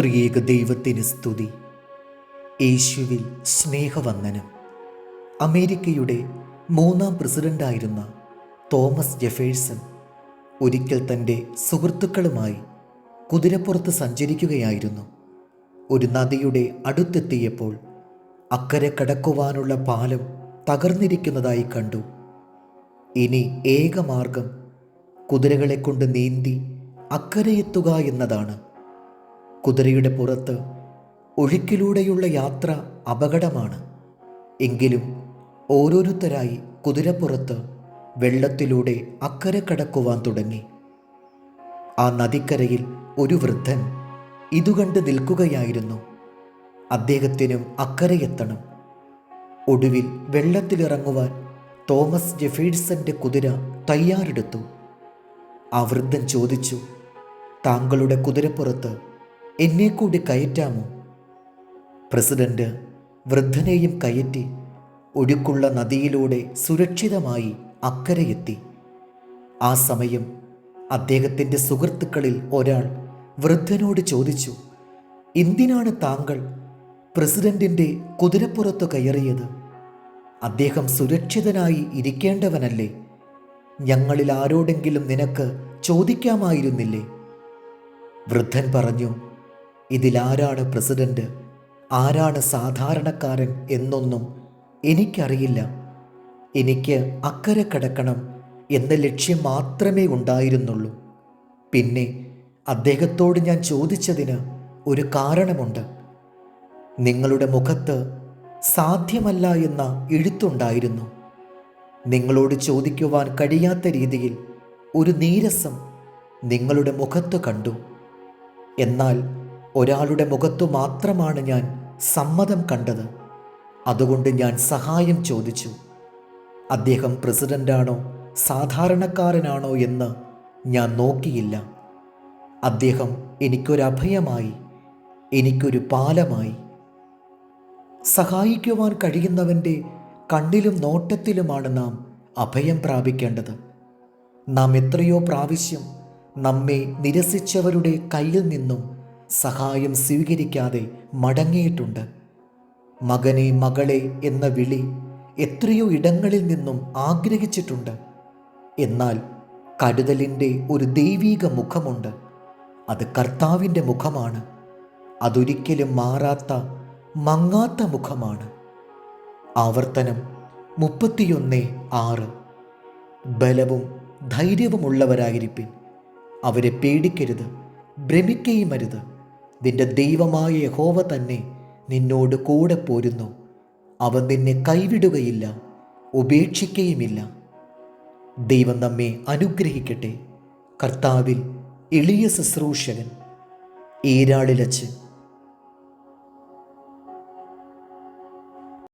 ത്രിയേക ദൈവത്തിന് സ്തുതി. യേശുവിൽ സ്നേഹവന്ദനം. അമേരിക്കയുടെ മൂന്നാം പ്രസിഡന്റായിരുന്ന തോമസ് ജെഫേഴ്സൺ ഒരിക്കൽ തന്റെ സുഹൃത്തുക്കളുമായി കുതിരപ്പുറത്ത് സഞ്ചരിക്കുകയായിരുന്നു. ഒരു നദിയുടെ അടുത്തെത്തിയപ്പോൾ അക്കരെ കടക്കുവാനുള്ള പാലം തകർന്നിരിക്കുന്നതായി കണ്ടു. ഇനി ഏകമാർഗം കുതിരകളെ കൊണ്ട് നീന്തി അക്കരയെത്തുക എന്നതാണ്. കുതിരയുടെ പുറത്ത് ഒഴുക്കിലൂടെയുള്ള യാത്ര അപകടമാണ്. എങ്കിലും ഓരോരുത്തരായി കുതിരപ്പുറത്ത് വെള്ളത്തിലൂടെ അക്കരെ കടക്കുവാൻ തുടങ്ങി. ആ നദിക്കരയിൽ ഒരു വൃദ്ധൻ ഇതുകണ്ട് നിൽക്കുകയായിരുന്നു. അദ്ദേഹത്തിനും അക്കരയെത്തണം ഒടുവിൽ വെള്ളത്തിലിറങ്ങുവാൻ തോമസ് ജെഫേഴ്സന്റെ കുതിര തയ്യാറെടുത്തു. ആ വൃദ്ധൻ ചോദിച്ചു താങ്കളുടെ കുതിരപ്പുറത്ത് എന്നെ കൂടി കയറ്റാമോ? പ്രസിഡന്റ് വൃദ്ധനെയും കയറ്റി ഒഴുക്കുള്ള നദിയിലൂടെ സുരക്ഷിതമായി അക്കരയെത്തി. ആ സമയം അദ്ദേഹത്തിന്റെ സുഹൃത്തുക്കളിൽ ഒരാൾ വൃദ്ധനോട് ചോദിച്ചു എന്തിനാണ് താങ്കൾ പ്രസിഡന്റിന്റെ കുതിരപ്പുറത്ത് കയറിയത്? അദ്ദേഹം സുരക്ഷിതനായി ഇരിക്കേണ്ടവനല്ലേ? ഞങ്ങളിൽ ആരോടെങ്കിലും നിനക്ക് ചോദിക്കാമായിരുന്നില്ലേ? വൃദ്ധൻ പറഞ്ഞു ഇതിലാരാണ് പ്രസിഡന്റ്? ആരാണ് സാധാരണക്കാരൻ എന്നൊന്നും എനിക്കറിയില്ല. എനിക്ക് അക്കരെ കടക്കണം എന്ന ലക്ഷ്യം മാത്രമേ ഉണ്ടായിരുന്നുള്ളൂ. പിന്നെ അദ്ദേഹത്തോട് ഞാൻ ചോദിച്ചതിന് ഒരു കാരണമുണ്ട്. നിങ്ങളുടെ മുഖത്ത് സാധ്യമല്ല എന്ന എഴുത്തുണ്ടായിരുന്നു. നിങ്ങളോട് ചോദിക്കുവാൻ കഴിയാത്ത രീതിയിൽ ഒരു നീരസം നിങ്ങളുടെ മുഖത്ത് കണ്ടു. എന്നാൽ ഒരാളുടെ മുഖത്തു മാത്രമാണ് ഞാൻ സമ്മതം കണ്ടത്. അതുകൊണ്ട് ഞാൻ സഹായം ചോദിച്ചു. അദ്ദേഹം പ്രസിഡന്റാണോ സാധാരണക്കാരനാണോ എന്ന് ഞാൻ നോക്കിയില്ല. അദ്ദേഹം എനിക്കൊരഭയമായി എനിക്കൊരു പാലമായി. സഹായിക്കുവാൻ കഴിയുന്നവന്റെ കണ്ണിലും നോട്ടത്തിലുമാണ് നാം അഭയം പ്രാപിക്കേണ്ടത്. നാം എത്രയോ പ്രാവശ്യം നമ്മെ നിരസിച്ചവരുടെ കയ്യിൽ നിന്നും സഹായം സ്വീകരിക്കാതെ മടങ്ങിയിട്ടുണ്ട്. മകനെ മകളെ എന്ന വിളി എത്രയോ ഇടങ്ങളിൽ നിന്നും ആഗ്രഹിച്ചിട്ടുണ്ട്. എന്നാൽ കരുതലിന്റെ ഒരു ദൈവീക മുഖമുണ്ട്. അത് കർത്താവിന്റെ മുഖമാണ്. അതൊരിക്കലും മാറാത്ത മങ്ങാത്ത മുഖമാണ്. ആവർത്തനം മുപ്പത്തിയൊന്ന് ആറ്. ബലവും ധൈര്യവുമുള്ളവരായിരിപ്പിൻ. അവരെ പേടിക്കരുത്. ഭ്രമിക്കുകയും അരുത് നിന്റെ ദൈവമായ യഹോവ തന്നെ നിന്നോട് കൂടെ പോരുന്നു. അവൻ നിന്നെ കൈവിടുകയില്ല ഉപേക്ഷിക്കുകയുമില്ല ദൈവം നമ്മെ അനുഗ്രഹിക്കട്ടെ. കർത്താവിൽ എളിയ ശുശ്രൂഷകൻ. ഈരാളിലച്ച്